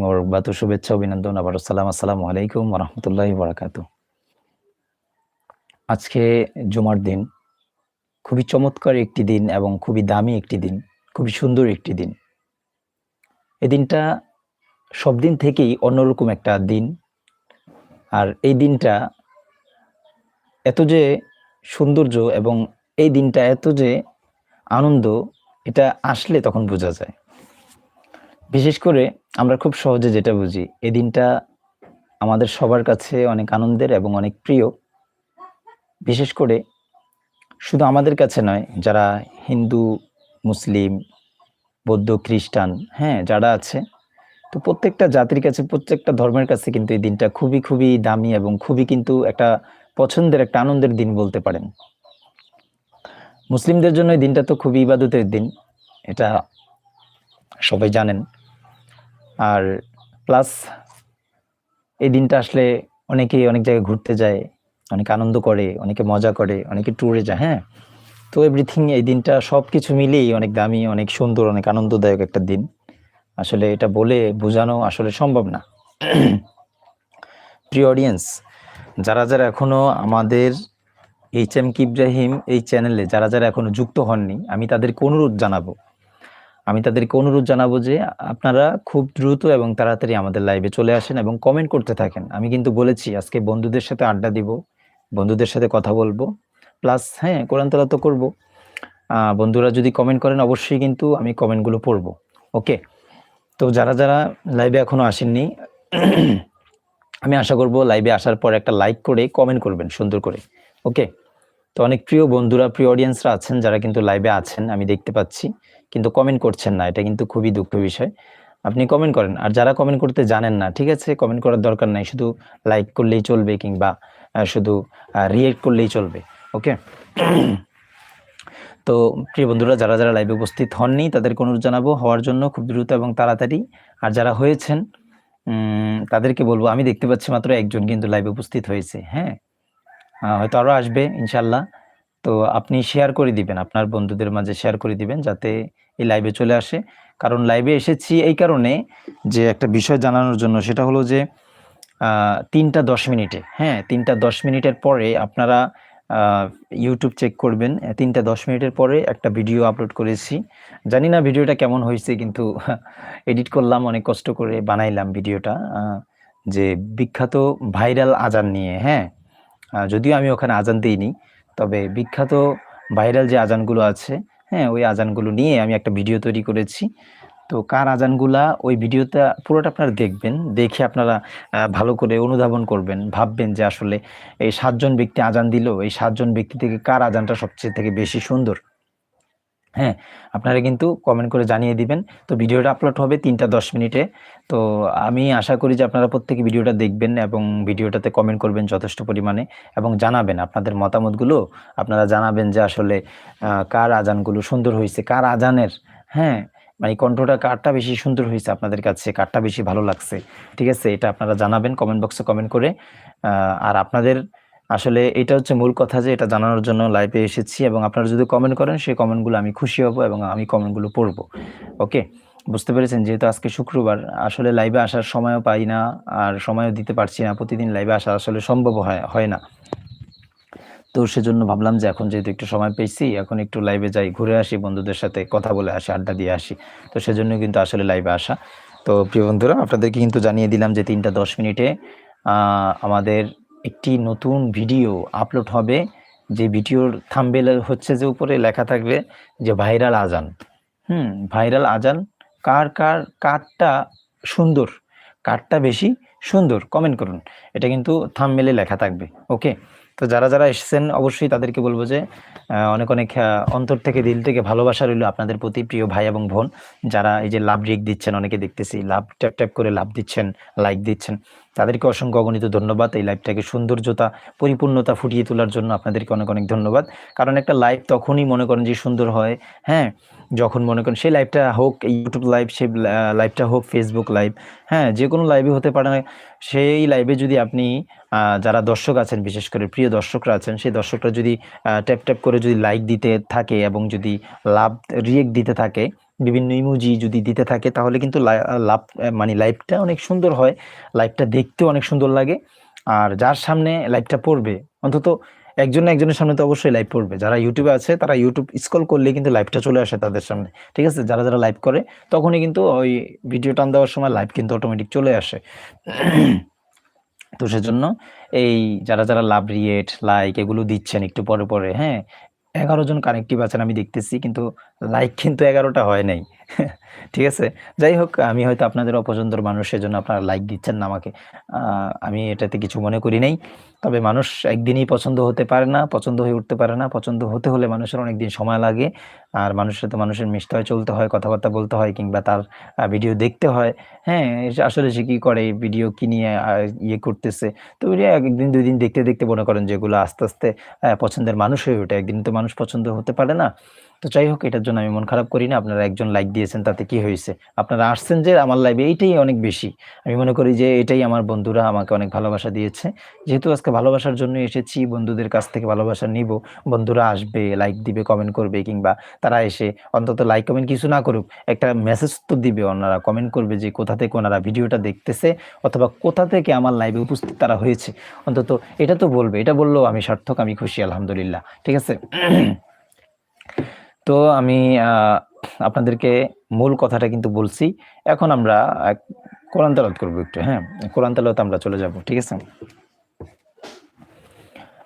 মোবারকবাদ শুভেচ্ছা, অভিনন্দন আবার সালাম, আসসালামু আলাইকুম রহমতুল্লাহ বারাকাতু আজকে জুমার দিন, খুবই চমৎকার একটি দিন এবং খুবই দামি একটি দিন, খুবই সুন্দর একটি দিন। এই দিনটা সব দিন থেকেই অন্যরকম একটা দিন। আর এই দিনটা এত যে সৌন্দর্য এবং এই দিনটা এত যে আনন্দ, এটা আসলে তখন বোঝা যায়। বিশেষ করে আমরা খুব সহজে যেটা বুঝি এই দিনটা আমাদের সবার কাছে অনেক আনন্দের এবং অনেক প্রিয়। বিশেষ করে শুধু আমাদের কাছে নয়, যারা হিন্দু, মুসলিম, বৌদ্ধ, খ্রিস্টান হ্যাঁ যারা আছে, তো প্রত্যেকটা জাতির কাছে, প্রত্যেকটা ধর্মের কাছে কিন্তু এই দিনটা খুবই খুবই দামি এবং খুবই কিন্তু একটা পছন্দের, একটা আনন্দের দিন বলতে পারেন। মুসলিমদের জন্য এই দিনটা তো খুবই ইবাদতের দিন। এটা সবাই জানেন। আর প্লাস এই দিনটা আসলে অনেকেই অনেক জায়গায় ঘুরতে যায়, অনেকে আনন্দ করে, অনেকে মজা করে, অনেকে ট্যুরে যায় হ্যাঁ? তো এভরিথিং এই দিনটা সব কিছু মিলিয়েই অনেক দামি, অনেক সুন্দর, অনেক আনন্দদায়ক একটা দিন। আসলে এটা বলে বোঝানো আসলে সম্ভব না। প্রিয় অডিয়েন্স যারা যারা এখনও আমাদের এইচ এম কি ইব্রাহিম এই চ্যানেলে যারা যারা এখনও যুক্ত হননি, আমি তাদেরকে অনুরোধ জানাব আমি তাদেরকে অনুরোধ জানাব যে আপনারা খুব দ্রুত এবং তাড়াতাড়ি আমাদের লাইভে চলে আসেন এবং কমেন্ট করতে থাকেন। আমি কিন্তু বলেছি, আজকে বন্ধুদের সাথে আড্ডা দিব, বন্ধুদের সাথে কথা বলব প্লাস হ্যাঁ কোরআন তালা তো করব। বন্ধুরা যদি কমেন্ট করেন, অবশ্যই কিন্তু আমি কমেন্টগুলো পড়ব। ওকে তো যারা যারা লাইভে এখনও আসেননি, আমি আশা করব লাইভে আসার পর একটা লাইক করে কমেন্ট করবেন, সুন্দর করে। ওকে তো অনেক প্রিয় বন্ধুরা, প্রিয় অডিয়েন্সরা আছেন, যারা কিন্তু লাইভে আছেন, আমি দেখতে পাচ্ছি। কিন্তু কমেন্ট করছেন না, এটা কিন্তু খুবই দুঃখ বিষয়। আপনি কমেন্ট করেন, আর যারা কমেন্ট করতে জানেন না, ঠিক আছে কমেন্ট করার দরকার নাই, শুধু লাইক করলেই চলবে কিংবা শুধু রিয়েক্ট করলেই চলবে ওকে তো প্রিয় বন্ধুরা, যারা যারা লাইভে উপস্থিত হননি, তাদেরকে অনুরোধ জানাব, হওয়ার জন্য খুব দ্রুত এবং তাড়াতাড়ি। আর যারা হয়েছেন তাদেরকে বলব, আমি দেখতে পাচ্ছি মাত্র একজন কিন্তু লাইভে উপস্থিত হয়েছে হ্যাঁ? হয়তো আরও আসবে ইনশাল্লাহ তো আপনি শেয়ার করে দিবেন, আপনার বন্ধুদের মাঝে শেয়ার করে দিবেন যাতে এই লাইভে চলে আসে। কারণ লাইভে এসেছি এই কারণে যে একটা বিষয় জানানোর জন্য, সেটা হলো যে তিনটা দশ মিনিটে হ্যাঁ তিনটা দশ মিনিটের পরে আপনারা ইউটিউব চেক করবেন। তিনটা দশ মিনিটের পরে একটা ভিডিও আপলোড করেছি। জানি না ভিডিওটা কেমন হয়েছে, কিন্তু এডিট করলাম, অনেক কষ্ট করে বানাইলাম ভিডিওটা যে বিখ্যাত ভাইরাল আজান নিয়ে হ্যাঁ। যদিও আমি ওখানে আজান দিইনি তবে বিখ্যাত ভাইরাল যে আজানগুলো আছে হ্যাঁ ওই আজানগুলো নিয়ে আমি একটা ভিডিও তৈরি করেছি। তো কার আজানগুলা, ওই ভিডিওটা পুরোটা আপনারা দেখবেন, দেখে আপনারা ভালো করে অনুধাবন করবেন, ভাববেন যে আসলে এই সাতজন ব্যক্তি আজান দিল, এই সাতজন ব্যক্তি থেকে কার আজানটা সবচেয়ে থেকে বেশি সুন্দর? হ্যাঁ আপনারা কিন্তু কমেন্ট করে জানিয়ে দিবেন। তো ভিডিওটা আপলোড হবে তিনটা দশ মিনিটে। তো আমি আশা করি যে আপনারা প্রত্যেকে ভিডিওটা দেখবেন এবং ভিডিওটাতে কমেন্ট করবেন যথেষ্ট পরিমাণে এবং জানাবেন আপনাদের মতামতগুলো। আপনারা জানাবেন যে আসলে কার আজানগুলো সুন্দর হয়েছে, কার আজানের হ্যাঁ মানে কণ্ঠটা কারটা বেশি সুন্দর হয়েছে আপনাদের কাছে, কারটা বেশি ভালো লাগছে। ঠিক আছে, এটা আপনারা জানাবেন কমেন্ট বক্সে কমেন্ট করে। আর আপনাদের আসলে এটা হচ্ছে মূল কথা যে এটা জানানোর জন্য লাইভে এসেছি এবং আপনারা যদি কমেন্ট করেন, সেই কমেন্টগুলো আমি খুশি হব এবং আমি কমেন্টগুলো পড়ব। ওকে বুঝতে পেরেছেন? যেহেতু আজকে শুক্রবার, আসলে লাইভে আসার সময়ও পাই না আর সময়ও দিতে পারছি না। প্রতিদিন লাইভে আসা আসলে সম্ভব হয় হয় না। তো সেজন্য ভাবলাম যে এখন যেহেতু একটু সময় পেয়েছি, এখন একটু লাইভে যাই, ঘুরে আসি, বন্ধুদের সাথে কথা বলে আসি, আড্ডা দিয়ে আসি। তো সেজন্য কিন্তু আসলে লাইভে আসা। তো প্রিয় বন্ধুরা, আপনাদেরকে কিন্তু জানিয়ে দিলাম যে তিনটা দশ মিনিটে আমাদের একটি নতুন ভিডিও আপলোড হবে। যে ভিডিওর থাম্বেল হচ্ছে যে উপরে লেখা থাকবে যে ভাইরাল আজান। হুম, ভাইরাল আজান কার কার, কারটা সুন্দর, কারটা বেশি সুন্দর। কমেন্ট করুন। এটা কিন্তু থাম্বেলে লেখা থাকবে। ওকে? তো যারা যারা এসেছেন, অবশ্যই তাদেরকে বলব যে অনেক অনেক অন্তর থেকে দিল থেকে ভালোবাসা রইল আপনাদের প্রতি প্রিয় ভাই এবং বোন। যারা এই যে লাভ রিক দিচ্ছেন, অনেকে দেখতেছি লাভ ট্যাপ ট্যাপ করে লাভ দিচ্ছেন, লাইক দিচ্ছেন। তাদেরকে অসংখ্য অগণিত ধন্যবাদ এই লাইভটাকে সৌন্দর্যতা, পরিপূর্ণতা ফুটিয়ে তোলার জন্য আপনাদেরকে অনেক অনেক ধন্যবাদ। কারণ একটা লাইভ তখনই মনে করেন যে সুন্দর হয় হ্যাঁ? যখন মনে করেন সেই লাইভটা হোক ইউটিউব লাইভ সেই লাইভটা হোক ফেসবুক লাইভ হ্যাঁ যে কোনো লাইভে হতে পারে না সেই লাইভে যদি আপনি যারা দর্শক আছেন, বিশেষ করে প্রিয় দর্শকরা আছেন, সেই দর্শকরা যদি ট্যাপ ট্যাপ করে যদি লাইক দিতে থাকে এবং যদি লাভ রিয়েক্ট দিতে থাকে, বিভিন্ন ইমোজি যদি দিতে থাকে, তাহলে কিন্তু লাভ মানে লাইভটা অনেক সুন্দর হয়। লাইভটা দেখতেও অনেক সুন্দর লাগে। আর যার সামনে লাইভটা পড়বে, অন্তত একজন একজনের সামনে তো অবশ্যই লাইভ পড়বে। যারা ইউটিউবে আছে তারা ইউটিউব স্কল করলে কিন্তু লাইভটা চলে আসে তাদের সামনে। ঠিক আছে? যারা, যারা লাইভ করে তখনই কিন্তু ওই ভিডিও টান দেওয়ার সময় লাইভ কিন্তু অটোমেটিক চলে আসে। তো সেজন্য এই যারা, যারা লাভ রিয়েট, লাইক এগুলো দিচ্ছেন একটু পরে, পরে হ্যাঁ? ১১ জন কানেক্টিভ আছেন আমি দেখতেছি কিন্তু লাইক কিন্তু এগারোটা হয় নাই। ঠিক আছে? যাই হোক আমি হয়তো আপনাদের অপছন্দর মানুষ সেজন্য আপনারা লাইক দিচ্ছেন না আমাকে। আমি এটাতে কিছু মনে করি নাই। তবে মানুষ একদিনই পছন্দ হতে পারে না, পছন্দ হয়ে উঠতে পারে না। পছন্দ হতে হলে মানুষের অনেকদিন সময় লাগে। আর মানুষের সাথে মানুষের মিশতে হয়, চলতে হয়, কথাবার্তা বলতে হয় কিংবা তার ভিডিও দেখতে হয়। হ্যাঁ? আসলে সে কি করে, ভিডিও কি নিয়ে ইয়ে করতেছে। তো ওই ১ দিন ২ দিন দেখতে, দেখতে মনে করেন যেগুলো আস্তে, আস্তে পছন্দের মানুষ হয়ে ওঠে। একদিন তো মানুষ পছন্দ হতে পারে না। তো যাই হোক এটার জন্য আমি মন খারাপ করি না। আপনারা একজন লাইক দিয়েছেন তাতে কি হয়েছে আপনারা আসছেন যে আমার লাইভে এইটাই অনেক বেশি। আমি মনে করি যে এটাই আমার বন্ধুরা আমাকে অনেক ভালোবাসা দিয়েছে। যেহেতু আজকে ভালোবাসার জন্য এসেছি, বন্ধুদের কাছ থেকে ভালোবাসা নিবো। বন্ধুরা আসবে, লাইক দিবে, কমেন্ট করবে কিংবা তারা এসে অন্তত লাইক কমেন্ট কিছু না করুক, একটা মেসেজ তো দিবে ওনারা কমেন্ট করবে যে কোথা থেকে ওনারা ভিডিওটা দেখতেছে অথবা কোথা থেকে আমার লাইভে উপস্থিত তারা হয়েছে। অন্তত এটা তো বলবে। এটা বললেও আমি সার্থক, আমি খুশি আলহামদুলিল্লাহ। ঠিক আছে? তো আমি আপনাদেরকে মূল কথাটা কিন্তু বলছি। এখন আমরা কোরআন তেলাওয়াত করব একটু, হ্যাঁ? কোরআন তেলাওয়াতে আমরা চলে যাব। ঠিক আছে?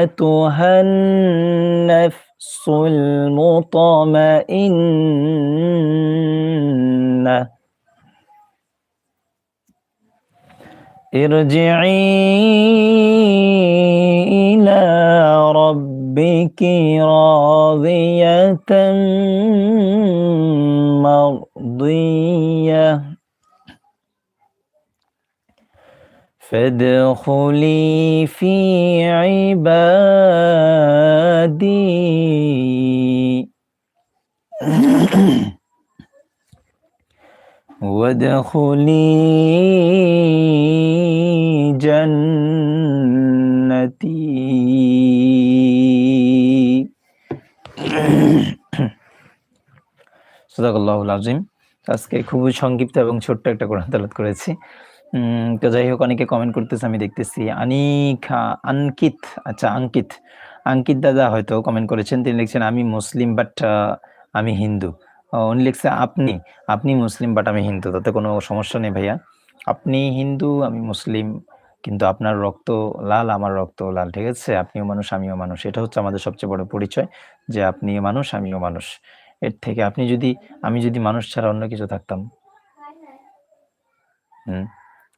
أيتها النفس المطمئنة؟ ارجعي إلى ربك راضية مرضية. فادخلي في عبادي وادخلي جنتي সাদাকাল্লাহুল আজিম। আজকে খুবই সংক্ষিপ্ত এবং ছোট্ট একটা কোরআন তেলাওয়াত করেছি। তো যাই হোক অনেকে কমেন্ট করতেছে আমি দেখতেছি। আনিখা আঙ্কিত আচ্ছা আঙ্কিত। আঙ্কিত দাদা হয়তো কমেন্ট করেছেন। তিনি লিখছেন আমি মুসলিম বাট আমি হিন্দু। উনি লিখছে আপনি, আপনি মুসলিম বাট আমি হিন্দু। তাতে কোনো সমস্যা নেই ভাইয়া। আপনি হিন্দু, আমি মুসলিম। কিন্তু আপনার রক্ত লাল, আমার রক্ত লাল। ঠিক আছে? আপনিও মানুষ, আমিও মানুষ। এটা হচ্ছে আমাদের সবচেয়ে বড় পরিচয় যে আপনিও মানুষ, আমিও মানুষ। এর থেকে আপনি যদি আমি যদি মানুষ ছাড়া অন্য কিছু থাকতাম হুম,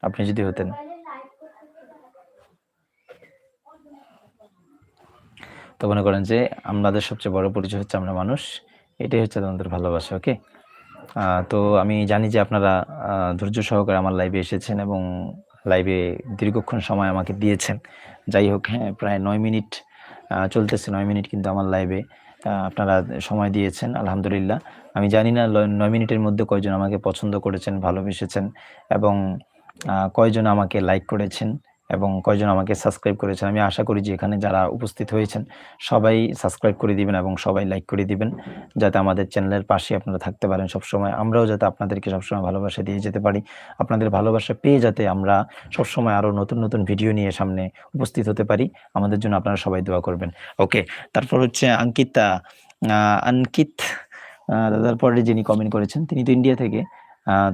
আপনি যদি হতেন তো মনে করেন যে আমাদের সবচেয়ে বড় পরিচয় হচ্ছে আমরা মানুষ। এটাই হচ্ছে আমাদের ভালোবাসা। ওকে? তো আমি জানি যে আপনারা ধৈর্য সহকারে আমার লাইভে এসেছেন এবং লাইভে দীর্ঘক্ষণ সময় আমাকে দিয়েছেন। যাই হোক হ্যাঁ, প্রায় নয় মিনিট চলতেছে নয় মিনিট কিন্তু আমার লাইভে আপনারা সময় দিয়েছেন আলহামদুলিল্লাহ। আমি জানি না নয় মিনিটের মধ্যে কয়জন আমাকে পছন্দ করেছেন, ভালোবেসেছেন এবং কয়জন আমাকে লাইক করেছেন এবং কয়জন আমাকে সাবস্ক্রাইব করেছেন। আমি আশা করি যে এখানে যারা উপস্থিত হয়েছেন সবাই সাবস্ক্রাইব করে দিবেন এবং সবাই লাইক করে দিবেন। যাতে আমাদের চ্যানেলের পাশে আপনারা থাকতে পারেন সবসময়। আমরাও যাতে আপনাদেরকে সবসময় ভালোবাসা দিয়ে যেতে পারি। আপনাদের ভালোবাসা পেয়ে যাতে আমরা সবসময় আরও নতুন, নতুন ভিডিও নিয়ে সামনে উপস্থিত হতে পারি। আমাদের জন্য আপনারা সবাই দোয়া করবেন। ওকে। তারপর হচ্ছে আঙ্কিতা আ দাদার পরে যিনি কমেন্ট করেছেন তিনি তো ইন্ডিয়া থেকে।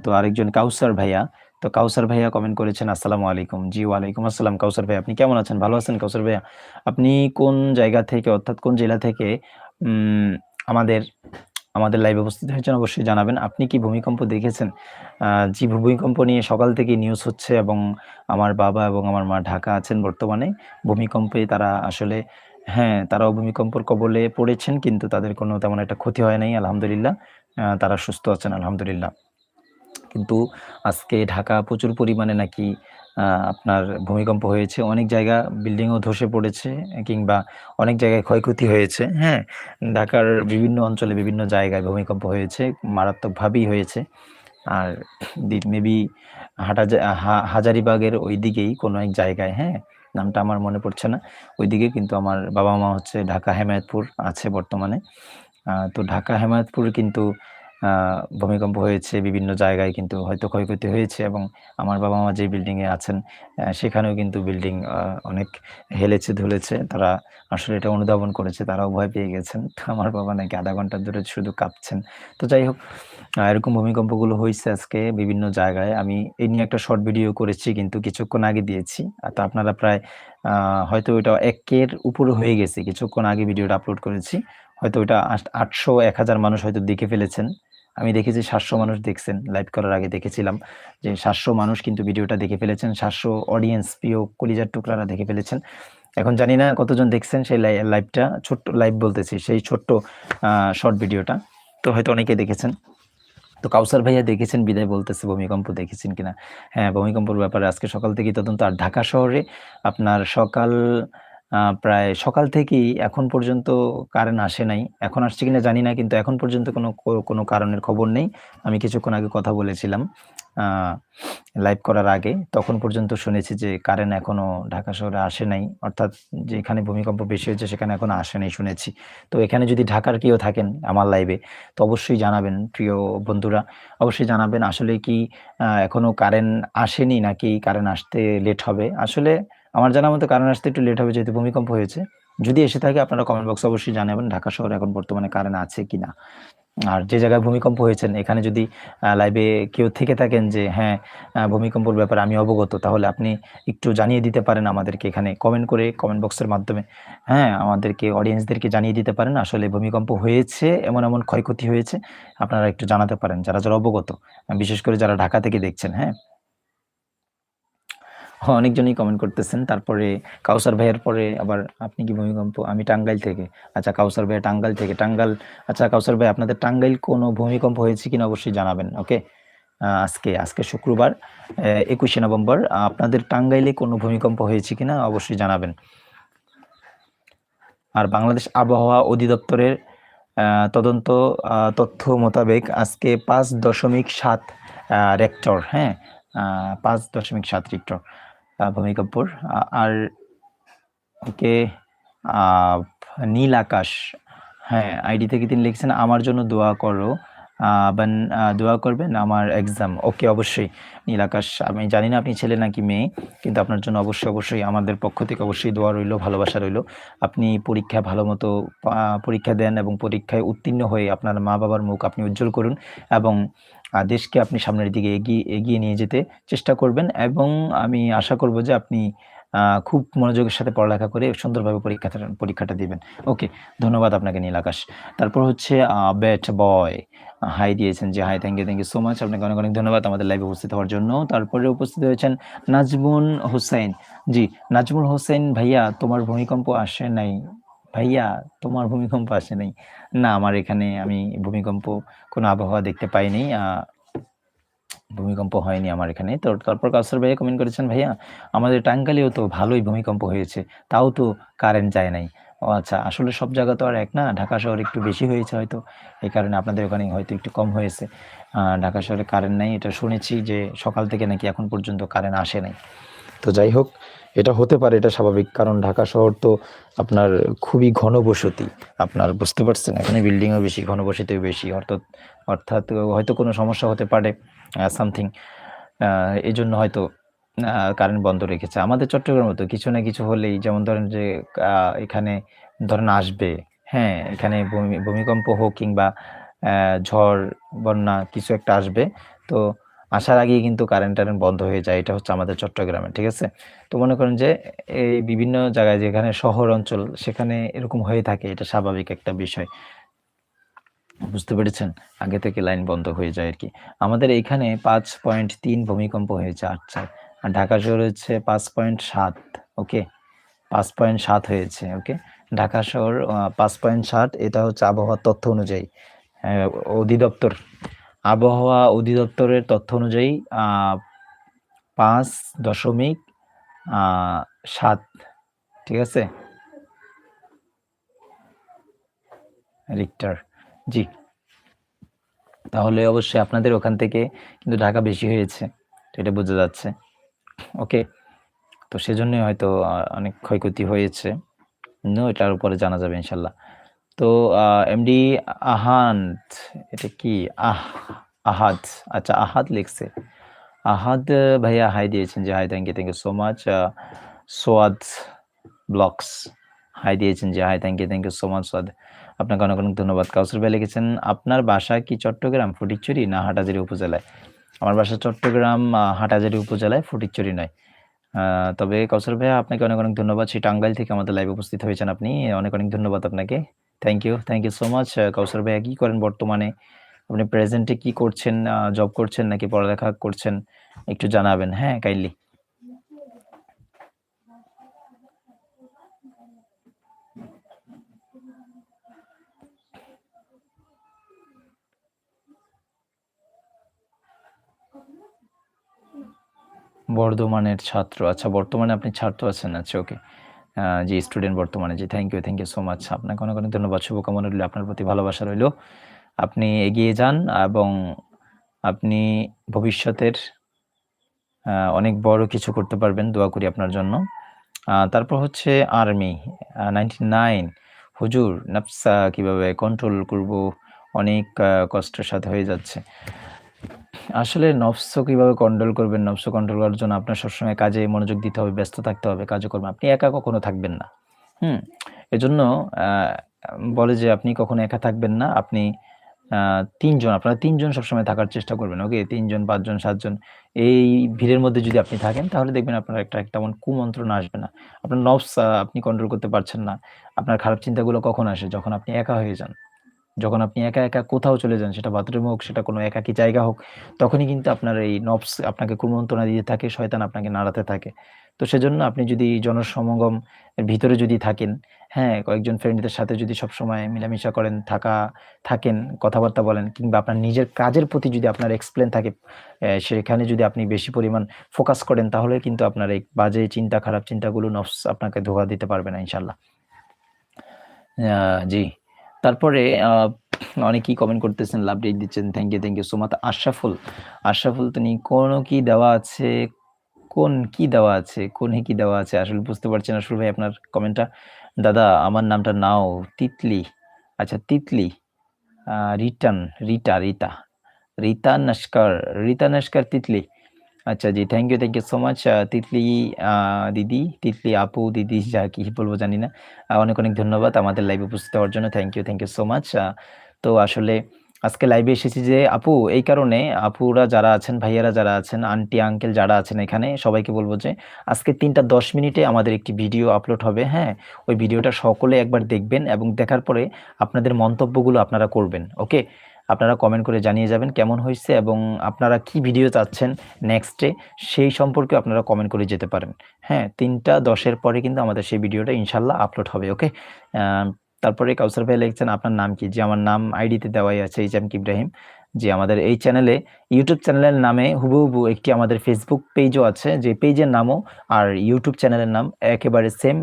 তো আরেকজন কাউসার ভাইয়া। তো কাউসার ভাইয়া কমেন্ট করেছেন আসসালামু আলাইকুম। জি ওয়ালাইকুম আসসালাম কাউসার ভাইয়া। আপনি কেমন আছেন? ভালো আছেন কাউসার ভাইয়া? আপনি কোন জায়গা থেকে অর্থাৎ কোন জেলা থেকে আমাদের আমাদের লাইভে উপস্থিত হয়েছেন অবশ্যই জানাবেন। আপনি কি ভূমিকম্প দেখেছেন? জি ভূমিকম্প নিয়ে সকাল থেকেই নিউজ হচ্ছে এবং আমার বাবা এবং আমার মা ঢাকা আছেন বর্তমানে। ভূমিকম্পে তারা আসলে হ্যাঁ, তারাও ভূমিকম্পের কবলে পড়েছেন কিন্তু তাদের কোনো তেমন একটা ক্ষতি হয় নাই আলহামদুলিল্লাহ। তারা সুস্থ আছেন আলহামদুলিল্লাহ। কিন্তু আজকে ঢাকা প্রচুর পরিমাণে নাকি আপনার ভূমিকম্প হয়েছে। অনেক জায়গা বিল্ডিংও ধসে পড়েছে কিংবা অনেক জায়গায় ক্ষয়ক্ষতি হয়েছে। হ্যাঁ? ঢাকার বিভিন্ন অঞ্চলে বিভিন্ন জায়গায় ভূমিকম্প হয়েছে। মারাত্মকভাবেই হয়েছে। আর মেবি হাটাজা হাজারিবাগের হাজারীবাগের ওইদিকেই কোনো এক জায়গায়, হ্যাঁ? নামটা আমার মনে পড়ছে না। ওইদিকে কিন্তু আমার বাবা-মা হচ্ছে ঢাকা হেমায়েতপুর আছে বর্তমানে। তো ঢাকা হেমায়েতপুরে কিন্তু ভূমিকম্প হয়েছে। বিভিন্ন জায়গায় কিন্তু হয়তো ক্ষয়ক্ষতি হয়েছে এবং আমার বাবা-মা যে বিল্ডিংয়ে আছেন সেখানেও কিন্তু বিল্ডিং অনেক হেলেছে, ধুলেছে তারা আসলে এটা অনুধাবন করেছে। তারাও ভয় পেয়ে গেছেন। আমার বাবা নাকি আধা ঘণ্টা ধরে শুধু কাঁপছেন। তো যাই হোক এরকম ভূমিকম্পগুলো হয়েছে আজকে বিভিন্ন জায়গায়। আমি এই নিয়ে একটা শর্ট ভিডিও করেছি, কিন্তু কিছুক্ষণ আগে দিয়েছি। আ তো আপনারা প্রায় হয়তো ওইটা একের উপরে হয়ে গেছে। কিছুক্ষণ আগে ভিডিওটা আপলোড করেছি। হয়তো ওইটা আটশো, এক হাজার মানুষ হয়তো দেখে ফেলেছেন। আমি দেখেছি ৭০০ মানুষ দেখছেন। লাইভ করার আগে দেখেছিলাম যে ৭০০ মানুষ কিন্তু ভিডিওটা দেখে ফেলেছেন। ৭০০ অডিয়েন্স প্রিয় কলিজার টুকরারা দেখে ফেলেছেন। এখন জানি না কতজন দেখছেন সেই লাই লাইভটা। ছোট্ট লাইভ বলতেছি সেই ছোট্ট শর্ট ভিডিওটা। তো হয়তো অনেকে দেখেছেন। তো কাউসার ভাইয়া দেখেছেন বিদায় বলতেছে ভূমিকম্প দেখেছেন কিনা? হ্যাঁ, ভূমিকম্পের ব্যাপারে আজকে সকাল থেকেই তদন্ত। আর ঢাকা শহরে আপনার সকাল প্রায় সকাল থেকেই এখন পর্যন্ত কারেন্ট আসে নাই। এখন আসছে কিনা জানি না, কিন্তু এখন পর্যন্ত কোনো কোনো কারণের খবর নেই। আমি কিছুক্ষণ আগে কথা বলেছিলাম লাইভ করার আগে। তখন পর্যন্ত শুনেছি যে কারেন্ট এখনও ঢাকা শহরে আসে নাই। অর্থাৎ যেখানে ভূমিকম্প বেশি হয়েছে সেখানে এখনও আসে নাই শুনেছি। তো এখানে যদি ঢাকার কেউ থাকেন আমার লাইভে তো অবশ্যই জানাবেন, প্রিয় বন্ধুরা। অবশ্যই জানাবেন আসলে কি আ এখনও কারেন্ট আসেনি নাকি কারেন্ট আসতে লেট হবে? আসলে আমার জানা মতো কারেন্ট আসতে একটু লেট হবে যেহেতু ভূমিকম্প হয়েছে। যদি এসে থাকে আপনারা কমেন্ট বক্সে অবশ্যই জানাবেন ঢাকা শহরে এখন বর্তমানে কারেন্ট আছে কিনা? আর যে জায়গায় ভূমিকম্প হয়েছেন এখানে যদি লাইভে কেউ থেকে থাকেন যে হ্যাঁ, ভূমিকম্পর ব্যাপারে আমি অবগত তাহলে আপনি একটু জানিয়ে দিতে পারেন আমাদেরকে এখানে কমেন্ট করে কমেন্ট বক্সের মাধ্যমে। হ্যাঁ, আমাদেরকে অডিয়েন্সদেরকে জানিয়ে দিতে পারেন আসলে ভূমিকম্প হয়েছে, এমন, এমন ক্ষয়ক্ষতি হয়েছে। আপনারা একটু জানাতে পারেন যারা, যারা অবগত। বিশেষ করে যারা ঢাকা থেকে দেখছেন, হ্যাঁ? অনেকজনই কমেন্ট করতেছেন। তারপরে কাউসার ভাইয়ের পরে আবার আপনি কি ভূমিকম্প? আমি টাঙ্গাইল থেকে। আচ্ছা কাউসার ভাইয়া টাঙ্গাইল থেকে। টাঙ্গাইল আচ্ছা কাউসার ভাই আপনাদের টাঙ্গাইল কোনো ভূমিকম্প হয়েছে কিনা অবশ্যই জানাবেন। ওকে? আজকে, আজকে শুক্রবার এ ২১শে নভেম্বর। আপনাদের টাঙ্গাইলে কোনো ভূমিকম্প হয়েছে কিনা অবশ্যই জানাবেন। আর বাংলাদেশ আবহাওয়া অধিদপ্তরের তদন্ত তথ্য মোতাবেক আজকে ৫.৭ আ রেক্টর, হ্যাঁ? আ ৫.৭ রিক্টর আ ভূমিকম্পর। আর ওকে নীল আকাশ। হ্যাঁ, আইডি থেকে তিনি লিখছেন আমার জন্য দোয়া করো। বান দোয়া করবেন আমার এক্সাম। ওকে অবশ্যই নীল আকাশ। আমি জানি না আপনি ছেলে নাকি মেয়ে। কিন্তু আপনার জন্য অবশ্যই, অবশ্যই আমাদের পক্ষ থেকে অবশ্যই দোয়া রইল, ভালোবাসা রইল। আপনি পরীক্ষায় ভালো মতো পরীক্ষা দেন এবং পরীক্ষায় উত্তীর্ণ হয়ে আপনার মা-বাবার মুখ আপনি উজ্জ্বল করুন এবং দেশকে আপনি সামনের দিকে এগিয়ে এগিয়ে নিয়ে যেতে চেষ্টা করবেন এবং আমি আশা করব যে আপনি খুব মনোযোগের সাথে পড়ালেখা করে সুন্দরভাবে পরীক্ষাটা পরীক্ষাটা দিবেন। ওকে, ধন্যবাদ আপনাকে নীল আকাশ। তারপর হচ্ছে ব্যাট বয় হাই দিয়েছেন যে hi thank you, thank you so much. আপনাকে অনেক, অনেক ধন্যবাদ আমাদের লাইভে উপস্থিত হওয়ার জন্য। তারপরে উপস্থিত হয়েছেন নাজমুন হোসেন। জি, নাজমুল হোসেন ভাইয়া তোমার ভূমিকম্প আসে নাই। ভাইয়া, তোমার ভূমিকম্প আসে নাই। না, আমার এখানে আমি ভূমিকম্প কোনো আবহাওয়া দেখতে পাইনি। ভূমিকম্প হয়নি আমার এখানে। তো তারপর কাউসার ভাইয়া কমেন্ট করেছেন, ভাইয়া, আমাদের টাঙ্গাইলেও তো ভালোই ভূমিকম্প হয়েছে। তাও তো কারেন্ট যায় নাই। ও আচ্ছা আসলে সব জায়গা তো আর এক না। ঢাকা শহরে একটু বেশি হয়েছে হয়তো। এই কারণে আপনাদের ওখানে হয়তো একটু কম হয়েছে। ঢাকা শহরে কারেন্ট নাই এটা শুনেছি যে সকাল থেকে নাকি এখন পর্যন্ত কারেন্ট আসে নাই। তো যাই হোক এটা হতে পারে এটা স্বাভাবিক। কারণ ঢাকা শহর তো আপনার খুবই ঘনবসতি। আপনার বুঝতে পারছেন? এখানে বিল্ডিংও বেশি, ঘনবসতিও বেশি। অর্থাৎ অর্থাৎ হয়তো কোনো সমস্যা হতে পারে সামথিং। এই জন্য হয়তো কারেন্ট বন্ধ রেখেছে। আমাদের চট্টগ্রামে তো কিছু না কিছু হলেই যেমন ধরেন যে এখানে ধরেন আসবে, হ্যাঁ? এখানে ভূমি ভূমিকম্প হোক কিংবা ঝড়, বন্যা কিছু একটা আসবে। তো আসার আগেই কিন্তু কারেন্ট-টারেন্ট বন্ধ হয়ে যায়। এটা হচ্ছে আমাদের চট্টগ্রামে, ঠিক আছে? তো মনে করেন যে এই বিভিন্ন জায়গায় যেখানে শহর অঞ্চল সেখানে এরকম হয়ে থাকে এটা স্বাভাবিক একটা বিষয়। বুঝতে পেরেছেন? আগে থেকে লাইন বন্ধ হয়ে যায় আর কি আমাদের এইখানে ৫.৩ ভূমিকম্প হয়েছে আচ্ছা। আর ঢাকা শহর হচ্ছে ৫.৭ ওকে? ৫.৭ হয়েছে, ওকে? ঢাকা শহর পাঁচ পয়েন্ট সাত এটা হচ্ছে আবহাওয়ার তথ্য অনুযায়ী অধিদপ্তর আবহাওয়া অধিদপ্তরের তথ্য অনুযায়ী পাঁচ দশমিক সাত, ঠিক আছে? রিক্টার, জি। তাহলে অবশ্যই আপনাদের ওখান থেকে কিন্তু ঢাকা বেশি হয়েছে এটা বোঝা যাচ্ছে। ওকে, তো সেজন্যই হয়তো অনেক ক্ষয়ক্ষতি হয়েছে। এটার উপরে জানা যাবে ইনশাল্লাহ। তো এমডি আহাদ এটা কি? আহ, আহাদ আচ্ছা আহাদ লিখছে। আহাদ ভাইয়া হাই দিয়েছেন যে hi thank you thank you so much Soyad blocks hi দিয়েছেন যে hi thank you thank you so much Soyad. আপনাকে অনেক অনেক ধন্যবাদ। কাউসর ভাই লিখেছেন, আপনার বাসা কি চট্টগ্রাম? ফটিকচুরি না হাটাজারি উপজেলায়? আমার বাসা চট্টগ্রাম হাটাজারি উপজেলায় ফটিকচুরি নয়। তবে কৌশল ভাইয়া, আপনাকে অনেক অনেক ধন্যবাদ। সেই টাঙ্গাইল থেকে আমাদের লাইভে উপস্থিত হয়েছেন আপনি। অনেক অনেক ধন্যবাদ আপনাকে। Thank you thank you so much Kaushal ভাইয়া। কি করেন বর্তমানে? আপনি প্রেজেন্টে কি করছেন জব করছেন নাকি পড়ালেখা করছেন? একটু জানাবেন। হ্যাঁ কাইন্ডলি বর্ধমানের ছাত্র। আচ্ছা বর্তমানে আপনি ছাত্র আছেন। আচ্ছা ওকে জি স্টুডেন্ট বর্তমানে, যে thank you thank you so much আপনাকে অনেক অনেক ধন্যবাদ। শুভকামনা রইল আপনার প্রতি, ভালোবাসা রইল। আপনি এগিয়ে যান এবং আপনি ভবিষ্যতের অনেক বড় কিছু করতে পারবেন দোয়া করি আপনার জন্য। তারপর হচ্ছে আর্মি নাইনটি নাইন হুজুর, নাফসা, কীভাবে কন্ট্রোল করব? অনেক কষ্টের সাথে হয়ে যাচ্ছে। আসলে নফস কীভাবে কন্ট্রোল করবেন? নফস কন্ট্রোল করার জন্য আপনার সবসময় কাজে মনোযোগ দিতে হবে, ব্যস্ত থাকতে হবে কাজও করবেন আপনি একা কখনো থাকবেন না। হুম? এজন্য বলে যে আপনি কখনো একা থাকবেন না, আপনি তিনজন, আপনারা তিনজন সবসময় থাকার চেষ্টা করবেন ওকে তিনজন, পাঁচজন, সাতজন, এই ভিড়ের মধ্যে যদি আপনি থাকেন, তাহলে দেখবেন আপনার একটা তেমন কুমন্ত্রণা আসবে না। আপনার নফস আপনি কন্ট্রোল করতে পারছেন না। আপনার খারাপ চিন্তাগুলো কখন আসে? যখন আপনি একা হয়ে যান। যখন আপনি একা একা কোথাও চলে যান, সেটা বাথরুমে হোক, সেটা কোনো একাকী জায়গা হোক, তখনই কিন্তু আপনার এই নবস আপনাকে কুমন্ত্রণা দিতে থাকে, শয়তান আপনাকে নাড়াতে থাকে। তো সেজন্য আপনি যদি জনসমাগম ভিতরে যদি থাকেন হ্যাঁ কয়েকজন ফ্রেন্ডদের সাথে যদি সবসময় মিলামিশা করেন, থাকা, থাকেন, কথাবার্তা বলেন, কিংবা আপনার নিজের কাজের প্রতি যদি আপনার এক্সপ্লেন থাকে সেখানে যদি আপনি বেশি পরিমাণ ফোকাস করেন, তাহলে কিন্তু আপনার এই বাজে চিন্তা, খারাপ চিন্তাগুলো নফস আপনাকে ধোয়া দিতে পারবে না ইনশাল্লাহ জি। তারপরে অনেকেই কমেন্ট করতেছেন লাভ ডেট দিচ্ছেন thank you thank you so much Ashraful Ashraful, তুমি কোন কি দেওয়া আছে? কোন কি দেওয়া আছে? কোন কি দেওয়া আছে? আসলে বুঝতে পারছেন আশরাফুল ভাই, আপনার কমেন্টটা দাদা, আমার নামটা নাও, তিতলি। আচ্ছা তিতলি রিটার্ন রিটা, রিতা। রিতা নস্কর রিতা নস্কর তিতলি। আচ্ছা জি thank you thank you so much Titli দিদি, তিতলি আপু, দিদি, যা কি বলব জানি না। অনেক অনেক ধন্যবাদ আমাদের লাইভে উপস্থিত হওয়ার জন্য। Thank you thank you so much তো আসলে আজকে লাইভে এসেছি যে আপু, এই কারণে আপুরা যারা আছেন, ভাইয়ারা যারা আছেন আন্টি আঙ্কেল যারা আছেন এখানে, সবাইকে বলব যে আজকে তিনটা দশ মিনিটে আমাদের একটি ভিডিও আপলোড হবে হ্যাঁ? ওই ভিডিওটা সকলে একবার দেখবেন এবং দেখার পরে আপনাদের মন্তব্যগুলো আপনারা করবেন ওকে আপনারা কমেন্ট করে জানিয়ে যাবেন কেমন হয়েছে এবং আপনারা কি ভিডিও চাচ্ছেন নেক্সটে সেই সম্পর্কে আপনারা কমেন্ট করে যেতে পারেন। হ্যাঁ তিনটা দশের পরে কিন্তু আমাদের সেই ভিডিওটা ইনশাল্লাহ আপলোড হবে ওকে তারপরে কাউসার ভাই লিখছেন, আপনার নাম কি? যে আমার নাম আইডিতে দেওয়াই আছে এইচ এম ইব্রাহিম যে আমাদের এই চ্যানেলে ইউটিউব চ্যানেলের নামে হুবহু একটি আমাদের ফেসবুক পেজও আছে, যে পেজের নামও আর ইউটিউব চ্যানেলের নাম একেবারে সেম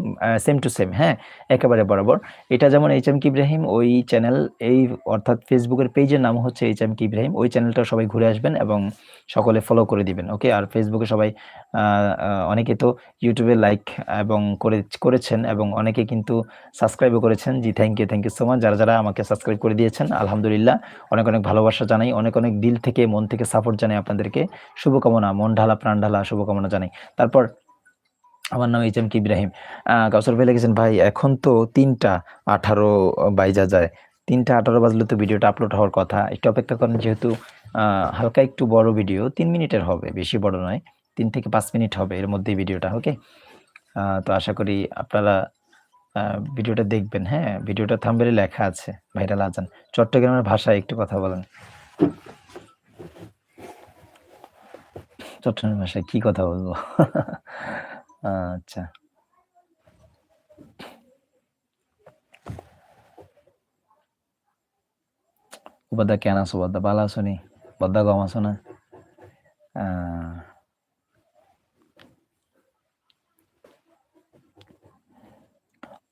সেম টু সেম হ্যাঁ একেবারে বরাবর। এটা যেমন এইচ এম ইব্রাহিম ওই চ্যানেল এই অর্থাৎ ফেসবুকের পেজের নাম হচ্ছে এইচ এম ইব্রাহিম ওই চ্যানেলটা সবাই ঘুরে আসবেন এবং সকলে ফলো করে দিবেন ওকে আর ফেসবুকে সবাই অনেকে তো ইউটিউবে লাইক এবং করে, করেছেন এবং অনেকে কিন্তু সাবস্ক্রাইবও করেছেন। জি thank you thank you so much যারা যারা আমাকে সাবস্ক্রাইব করে দিয়েছেন, আলহামদুলিল্লাহ। অনেক অনেক ভালোবাসা জানাই, অনেক অনেক দিল থেকে, মন থেকে সাপোর্ট জানাই আপনাদেরকে। শুভকামনা, মন ঢালা, প্রাণ ঢালা, শুভকামনা জানাই। তারপর আমার নাম এইচ এম কি ইব্রাহিম কাউসার ভাই লিখেছেন, ভাই, এখন তো তিনটা আঠারো বাইজা যায়। তিনটা আঠারো বাজলে তো ভিডিওটা আপলোড হওয়ার কথা। একটু অপেক্ষা করেন, যেহেতু হালকা একটু বড় ভিডিও তিন মিনিটের হবে, বেশি বড় নয়। তিন থেকে পাঁচ মিনিট হবে এর মধ্যেই ভিডিওটা ওকে তো আশা করি আপনারা ভিডিওটা দেখবেন হ্যাঁ? ভিডিওটা থাম্বেলে লেখা আছে, ভাইরাল আজান। চট্টগ্রামের ভাষায় একটু কথা বলেন। চট্টগ্রামের ভাষায় কি কথা বলব? আচ্ছা। উপদা কেন আসো বদ্দা বালা আসো নি? বদ্দা গম আসো না?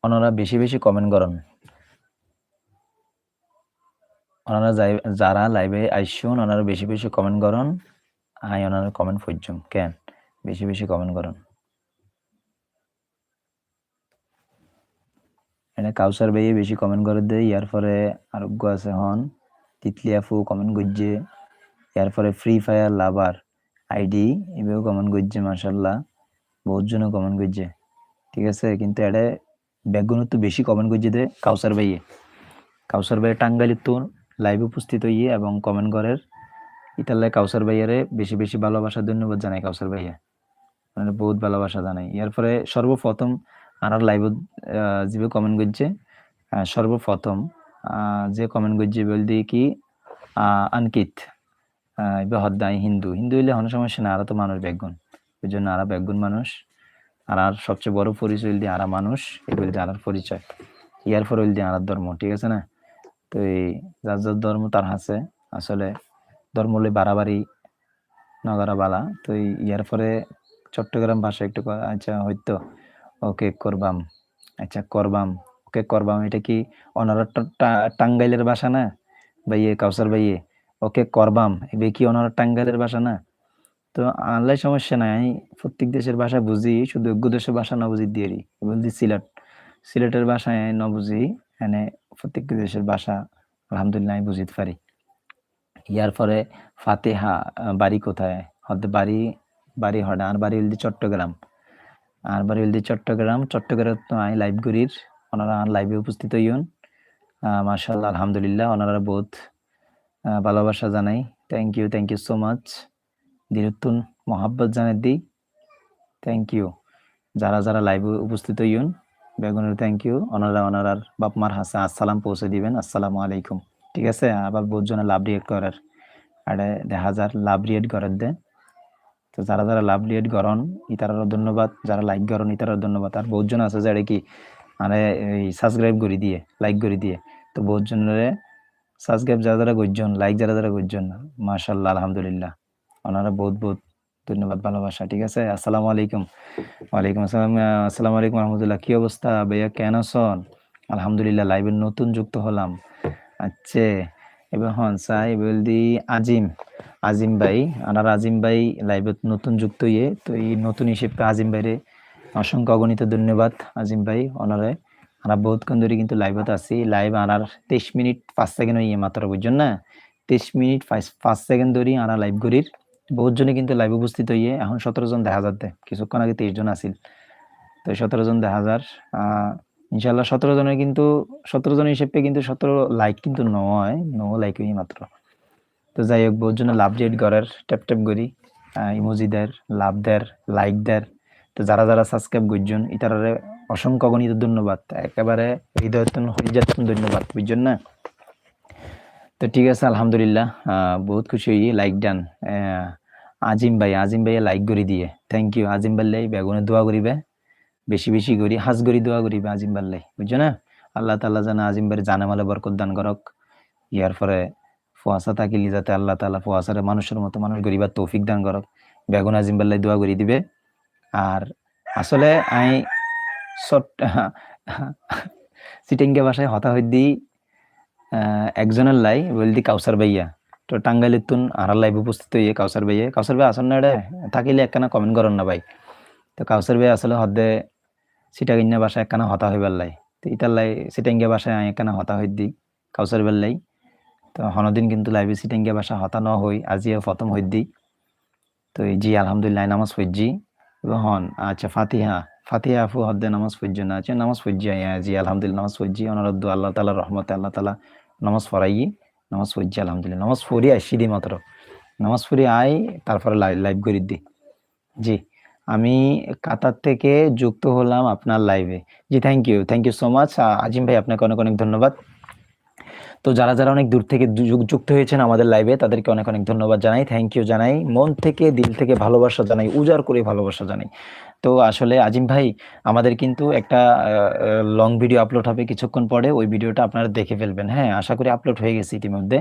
অনারা বেশি বেশি কমেন্ট করেন। ওনারা যারা লাইভে আইসুন ওনারা বেশি বেশি কমেন্ট করেন। আই ওনারা কমেন্ট পর্যম কেন? বেশি বেশি কমেন্ট করেন। এনে কাউসার ভাইয়ে বেশি কমেন্ট করে দেয় ইয়ার পরে আরোগ্য আছে হন, তিতলি আফু কমেন্ট করছে, ইয়ার পরে ফ্রি ফায়ার লাভার আইডি এভাবেও কমেন্ট করছে বহুত জনে কমেন্ট করছে, ঠিক আছে? কিন্তু এটা ব্যাকগুণ তো বেশি কমেন্ট করছে দে কাউসার ভাইয়ে। কাউসার ভাই টাঙ্গাইলের তো লাইভ উপস্থিত হইয়ে এবং কমেন্ট করার ইতালে কাউসার ভাইয়ারে বেশি বেশি ভালোবাসা, ধন্যবাদ জানাই কাউসার ভাইয়া। মানে বহুত ভালোবাসা জানাই। এরপরে সর্বপ্রথম আর লাইভ যে কমেন্ট করছে সর্বপ্রথম যে কমেন্ট করছে বলতে কি আনকিত এবার হদ্দাই হিন্দু। হিন্দু হইলে কোনো সমস্যা না আরা তো মানুষ ব্যাগুন ওই জন্য আরা ব্যাগুন মানুষ। আর আর সবচেয়ে বড় পরিচয় দিয়ে আরা মানুষ এই বলতে আরার পরিচয়। ইয়ার পরে হইল আরার ধর্ম, ঠিক আছে না? তো এই যার যার ধর্ম তার হাসে। আসলে ধর্ম হলে বাড়াবাড়ি নগরা বালা। তো ইয়ার পরে চট্টগ্রাম ভাষা একটু আচ্ছা হয়তো। ওকে, করবাম। আচ্ছা করবাম। ওকে, করবাম। এটা কি ওনারা টাঙ্গাইলের ভাষা না? ভাইয়ে, কাউসার ভাইয়ে। ওকে, করবাম। এবে কি ওনারা টাঙ্গাইলের ভাষা না? তো আনলাই সমস্যা নাই। প্রত্যেক দেশের ভাষা বুঝি, শুধু অজ্ঞ দেশের ভাষা না বুঝি দিয়ে বলছি সিলেট। সিলেটের ভাষায় ন বুঝি। এনে প্রত্যেক দেশের ভাষা, আলহামদুলিল্লাহ, আমি বুঝিতে পারি। ইয়ার পরে ফাতেহা বাড়ি কোথায়? হয়তো বাড়ি বাড়ি হডা আর বাড়ি হলদি চট্টগ্রাম। আর বাড়ি হলদি চট্টগ্রাম চট্টগ্রাম তো আই লাইভ করির। ওনারা লাইভে উপস্থিত হইন মার্শাল্লাহ আলহামদুলিল্লাহ, ওনারা বহুত ভালোবাসা জানাই। Thank you thank you so much দিরুত্তুন মোহাব্বত জানাই দিই থ্যাংক ইউ যারা যারা লাইভে উপস্থিত হইন বেগুনের থ্যাংক ইউ ওনারা, ওনারার বাপ মার হাসে, আসসালাম পৌঁছে দিবেন। আসসালামু আলাইকুম। ঠিক আছে? আবার বহুত জনে লাভ রিয়েট করার আরে দেখা যার লাভ রিয়েট করার দে। তো যারা যারা লাভ রিয়েট করন ইতারারও ধন্যবাদ। যারা লাইক করন, ইতারার ধন্যবাদ। আর বহুত জন আছে যারা কি মানে এই সাবস্ক্রাইব করে দিয়ে লাইক করে দিয়ে। তো বহুত জনের সাবস্ক্রাইব যারা যারা করছেন লাইক যারা যারা করছেন মাশাল্লাহ আলহামদুলিল্লাহ। ওনারা বহুত বহুত ধন্যবাদ, ভালোবাসা, ঠিক আছে? আসসালামু আলাইকুম। ওয়ালাইকুম আসসালাম আসসালামু আলাইকুম, রহমতুল্লাহ। কি অবস্থা ভাইয়া? কেন আলহামদুলিল্লাহ লাইভে নতুন যুক্ত হলাম। আচ্ছা এবার হন সাই বলদি আজিম। আজিম ভাই, আনার আজিম ভাই লাইভে নতুন যুক্ত ইয়ে তো এই নতুন হিসেবে আজিম ভাইরে অসংখ্য অগণিত ধন্যবাদ আজিম ভাই, অনারে। আমরা বহুতক্ষণ ধরে কিন্তু লাইভত আছি। লাইভ আনার তেইশ মিনিট পাঁচ সেকেন্ড ইয়ে মাত্র, বুঝছেন না? তেইশ মিনিট পাঁচ- সেকেন্ড ধরে আনা লাইভ করির বহুত জনে কিন্তু লাইভ উপস্থিত হইয়ে এখন সতেরো জন দেখা যাচ্ছে। কিছুক্ষণ আগে তেইশ জন আছিল। তো সতেরো জন দেখা যার ইনশাল্লাহ সতেরো জনের কিন্তু, সতেরো জন হিসেবে কিন্তু সতেরো লাইক কিন্তু নয় নো লাইক মাত্র। তো যাই হোক, বহুত জনে লাভ রেট করার ট্যাপ ট্যাপ করি ইমোজি দের লাভ দের লাইক দের তো যারা যারা সাবস্ক্রাইব করছেন, ইতারারে অসংখ্য গণিত ধন্যবাদ। একেবারে হৃদয় হৃদয় ধন্যবাদ, বুঝছেন না? তো ঠিক আছে, আলহামদুলিল্লাহ বহুত খুশি হই লাইক ডান আজিম ভাই, আজিম ভাইয়া লাইক করে দিয়ে। থ্যাংক ইউ আজিম ভাল্লাই, বেগুনে দোয়া করিবে। বেশি বেশি করি হাজ করি, দোয়া করিবে আজিম ভাল্লাই বুঝছ না? আল্লাহ তাল্লাহ জানা আজিম ভাইয়ের জানামালে বরকত দান করক। ইয়ার পরে ফুয়াশা থাকিলি যাতে আল্লাহ তাল্লাহ ফুয়াশারে মানুষের মতো মানুষ গরিবার তৌফিক দান করক। বেগুন আজিম ভাল্লাই দোয়া করি দিবে। আর আসলে আই সট সিটিংকে ভাষায় হতা হই দিই একজনের লাই বলদি কাউসার ভাইয়া। তো টাঙ্গাইলের তুন আর লাইভ উপস্থিত হইয়ে কাউসার ভাইয়া। কাউসার ভাই আসন না থাকিলে একখানা কমেন্ট করেন না ভাই। তো কাউসার ভাই আসলে হদে সিটাগিন্যা ভাষা একখানা হতা হইবার লাই। তো ইতার লাই সিটাঙ্গিয়া ভাষায় আমি একখানা হতা হই দিই, কাউসার বেল লাই। তো হনদিন কিন্তু লাইভে সিটাঙ্গিয়া ভাষা হতা ন হই, আজিও প্রথম হই দিই। তো এই জি, আলহামদুলিল্লাহ, নামাজ পড়ছি। এবং হন আচ্ছা ফাতিহা। ফাতিহা আফু হদ্দে নামাজ পড়ছি না। আচ্ছা নামাজ পড়ছি জি, আলহামদুলিল্লাহ, নামাজ পড়ছি। অনারদ্দু আল্লাহ তালা রহমতে আল্লাহ তালা নামাজ পড়াই। নামাজ পড়ছি, আলহামদুলিল্লাহ। নামাজ পড়ি আসছি দি মাত্র। নামাজ পড়ি আই, তারপরে লাইভ করে দিই। জি। আমি কাতার থেকে যুক্ত হলাম আপনার লাইভে জি thank you thank you so much Azim ভাই, আপনাকে অনেক অনেক ধন্যবাদ। তো যারা যারা অনেক দূর থেকে যুক্ত হয়েছেন আমাদের লাইভে তাদেরকে অনেক অনেক ধন্যবাদ জানাই। থ্যাংক ইউ জানাই। মন থেকে, দিল থেকে ভালোবাসা জানাই। উজাড় করে ভালোবাসা জানাই। তো আসলে আজিম ভাই, আমাদের কিন্তু একটা লং ভিডিও আপলোড হবে কিছুক্ষণ পরে। ওই ভিডিওটা আপনারা দেখে ফেলবেন। হ্যাঁ আশা করি আপলোড হয়ে গেছে ইতিমধ্যে।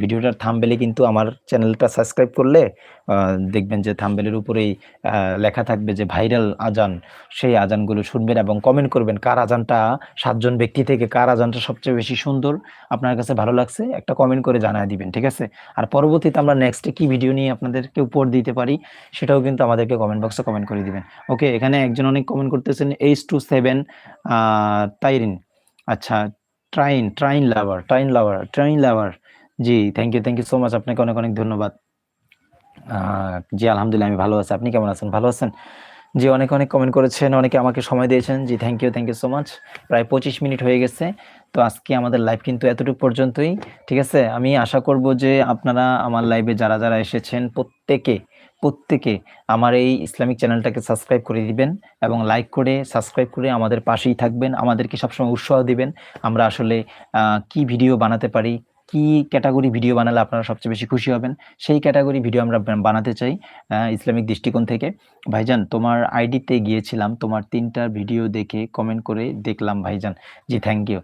ভিডিওটার থামবেলে কিন্তু আমার চ্যানেলটা সাবস্ক্রাইব করলে দেখবেন যে থামবেলের উপরেই লেখা থাকবে যে ভাইরাল আজান। সেই আজানগুলো শুনবেন এবং কমেন্ট করবেন কার আজানটা, সাতজন ব্যক্তি থেকে কার আজানটা সবচেয়ে বেশি সুন্দর। আপনার কাছে ভালো লাগছে, একটা কমেন্ট করে জানায় দিবেন, ঠিক আছে? আর পরবর্তীতে আমরা নেক্সটে কি ভিডিও নিয়ে আপনাদেরকে উপর দিতে পারি, সেটাও কিন্তু আমাদেরকে কমেন্ট বক্সে কমেন্ট করে দিবেন। ওকে এখানে একজন অনেক কমেন্ট করতেছেন এইচ টু সেভেন তাইরিন আচ্ছা trying trying lover trying lover trying lover G thank you thank you so much আপনাকে অনেক অনেক ধন্যবাদ। জি, আলহামদুলিল্লাহ, আমি ভালো আছি। আপনি কেমন আছেন? ভালো আছেন? জি, অনেক অনেক কমেন্ট করেছেন, অনেকে আমাকে সময় দিয়েছেন। জি thank you thank you so much প্রায় পঁচিশ মিনিট হয়ে গেছে, তো আজকে আমাদের লাইভ কিন্তু এতটুকু পর্যন্তই। ঠিক আছে? আমি আশা করব যে আপনারা আমার লাইভে যারা যারা এসেছেন, প্রত্যেকে প্রত্যেকে আমার এই ইসলামিক চ্যানেলটাকে সাবস্ক্রাইব করে দিবেন এবং লাইক করে, সাবস্ক্রাইব করে আমাদের পাশেই থাকবেন। আমাদেরকে সবসময় উৎসাহ দিবেন। আমরা আসলে কি ভিডিও বানাতে পারি কি ক্যাটাগরি ভিডিও বানালে আপনারা সবচেয়ে বেশি খুশি হবেন? সেই ক্যাটাগরি ভিডিও আমরা বানাতে চাই ইসলামিক দৃষ্টিকোণ থেকে। ভাইজান, তোমার আইডিতে গিয়েছিলাম, তোমার তিনটা ভিডিও দেখে কমেন্ট করে দেখলাম, ভাইজান। জি thank you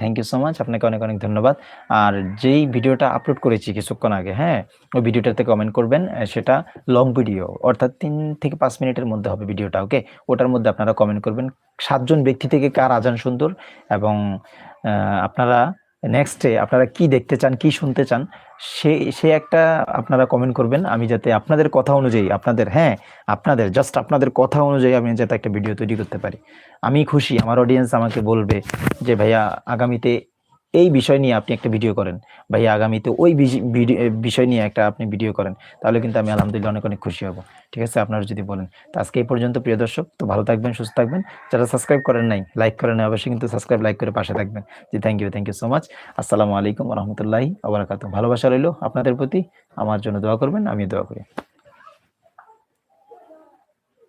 thank you so much আপনাকে অনেক অনেক ধন্যবাদ। আর যেই ভিডিওটা আপলোড করেছি কিছুক্ষণ আগে হ্যাঁ ওই ভিডিওটাতে কমেন্ট করবেন সেটা লং ভিডিও অর্থাৎ তিন থেকে পাঁচ মিনিটের মধ্যে হবে ভিডিওটা ওকে ওটার মধ্যে আপনারা কমেন্ট করবেন, সাতজন ব্যক্তি থেকে কার আজান সুন্দর? এবং আপনারা নেক্সটে আপনারা কি দেখতে চান, কি শুনতে চান, সে সে একটা আপনারা কমেন্ট করবেন। আমি যাতে আপনাদের কথা অনুযায়ী, আপনাদের হ্যাঁ আপনাদের জাস্ট আপনাদের কথা অনুযায়ী আমি যাতে একটা ভিডিও তৈরি করতে পারি। আমি খুশি, আমার অডিয়েন্স আমাকে বলবে যে, ভাইয়া, আগামীতে এই বিষয় নিয়ে আপনি একটা ভিডিও করেন। ভাইয়া আগামীতে ওই বিষয় নিয়ে একটা আপনি ভিডিও করেন। তাহলে কিন্তু আমি আলহামদুলিল্লাহ অনেক অনেক খুশি হব। ঠিক আছে, আপনারা যদি বলেন। তো আজকে এই পর্যন্ত, প্রিয় দর্শক, তো ভালো থাকবেন, সুস্থ থাকবেন। যারা সাবস্ক্রাইব করেন নাই লাইক করেন নাই, অবশ্যই কিন্তু সাবস্ক্রাইব লাইক করে পাশে থাকবেন। জি thank you thank you so much আসসালামু আলাইকুম রহমতুল্লাহি আবরাকাত ভালোবাসা রইল আপনাদের প্রতি। আমার জন্য দোয়া করবেন আমি দোয়া করি।